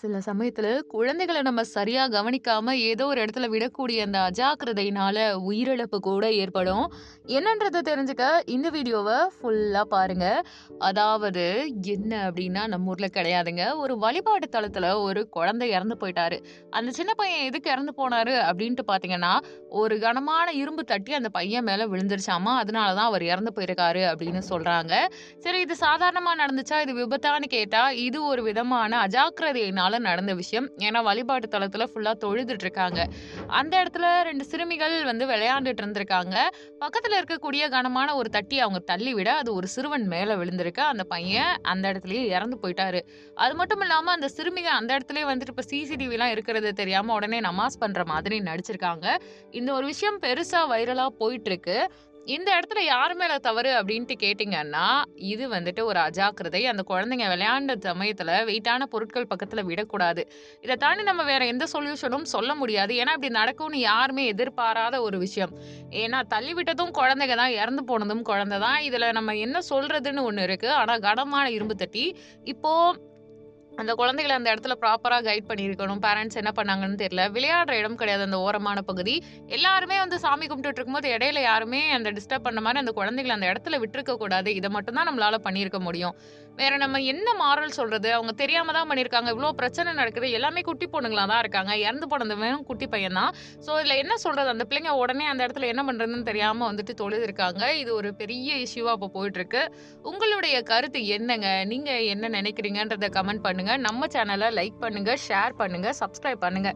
சில சமயத்துல குழந்தைகளை நம்ம சரியா கவனிக்காம ஏதோ ஒரு இடத்துல விடக்கூடிய அந்த அஜாக்கிரதையினால உயிரிழப்பு கூட ஏற்படும். என்னன்றத தெரிஞ்சுக்க இந்த வீடியோவை ஃபுல்லா பாருங்க. அதாவது என்ன அப்படின்னா நம்ம ஊர்ல கிடையாதுங்க. ஒரு வழிபாட்டு தளத்துல ஒரு குழந்தை இறந்து போயிட்டாரு. அந்த சின்ன பையன் எதுக்கு இறந்து போனாரு அப்படின்ட்டு பாத்தீங்கன்னா ஒரு கனமான இரும்பு தட்டி அந்த பையன் மேல விழுந்துருச்சாமா. அதனால தான் அவர் இறந்து போயிருக்காரு அப்படின்னு சொல்றாங்க. சரி இது சாதாரணமா நடந்துச்சா? இது விபத்தான்னு கேட்டா, இது ஒரு விதமான அஜாக்கிரதையினால் நடந்த விஷயம். ஏன்னா வழிபாட்டு தலத்துல ஃபுல்லா தொழுதுட்டு இருக்காங்க. அந்த இடத்துல ரெண்டு சிறுமிகள் வந்து விளையாண்டுட்டு இருந்திருக்காங்க. பக்கத்துல இருக்கக்கூடிய கனமான ஒரு தட்டி அவங்க தள்ளிவிட, அது ஒரு சிறுவன் மேல விழுந்திருக்கு. அந்த பையன் அந்த இடத்துலயே இறந்து போயிட்டாரு. அது மட்டும் இல்லாம அந்த சிறுமிக அந்த இடத்துலயே வந்துட்டு இப்ப சிசிடிவிலாம் இருக்கிறது தெரியாம உடனே நமாஸ் பண்ற மாதிரி நடிச்சிருக்காங்க. இந்த ஒரு விஷயம் பெருசா வைரலா போயிட்டுருக்கு. இந்த இடத்துல யார் மேல தவறு அப்படின்ட்டு கேட்டிங்கன்னா இது வந்துட்டு ஒரு அஜாக்கிரதை. அந்த குழந்தைங்க விளையாண்ட சமயத்துல வெயிட்டான பொருட்கள் பக்கத்துல விடக்கூடாது. இதை தாண்டி நம்ம வேற எந்த சொல்யூஷனும் சொல்ல முடியாது. ஏன்னா இப்படி நடக்கும்னு யாருமே எதிர்பாராத ஒரு விஷயம். ஏன்னா தள்ளிவிட்டதும் குழந்தைங்க தான், இறந்து போனதும் குழந்தை தான். இதுல நம்ம என்ன சொல்றதுன்னு ஒண்ணு இருக்கு. ஆனா கனமான இரும்பு தட்டி. இப்போ அந்த குழந்தைகள அந்த இடத்துல ப்ராப்பராக கைட் பண்ணியிருக்கணும். பேரண்ட்ஸ் என்ன பண்ணாங்கன்னு தெரியல. விளையாடுற இடம் கிடையாது அந்த ஓரமான பகுதி. எல்லாருமே வந்து சாமி கும்பிட்டு இருக்கும்போது இடையில யாருமே அந்த டிஸ்டர்ப் பண்ண மாதிரி அந்த குழந்தைகளை அந்த இடத்துல விட்டுருக்க கூடாது. இதை மட்டும் தான் நம்மளால பண்ணியிருக்க முடியும். வேற நம்ம என்ன மாரல் சொல்றது? அவங்க தெரியாம தான் பண்ணியிருக்காங்க. இவ்வளோ பிரச்சனை நடக்குது. எல்லாமே குட்டி பொண்ணுங்களா தான் இருக்காங்க. இறந்து போனதும் குட்டி பையன் தான். ஸோ இதில் என்ன சொல்றது? அந்த பிள்ளைங்க உடனே அந்த இடத்துல என்ன பண்றதுன்னு தெரியாம வந்துட்டு தொழுதுருக்காங்க. இது ஒரு பெரிய இஷ்யூவா இப்ப போயிட்டுருக்கு. உங்களுடைய கருத்து என்னங்க? நீங்க என்ன நினைக்கிறீங்கன்றத கமெண்ட் பண்ணுங்க. நம்ம சேனல லைக் பண்ணுங்க, ஷேர் பண்ணுங்க, சப்ஸ்கிரைப் பண்ணுங்க.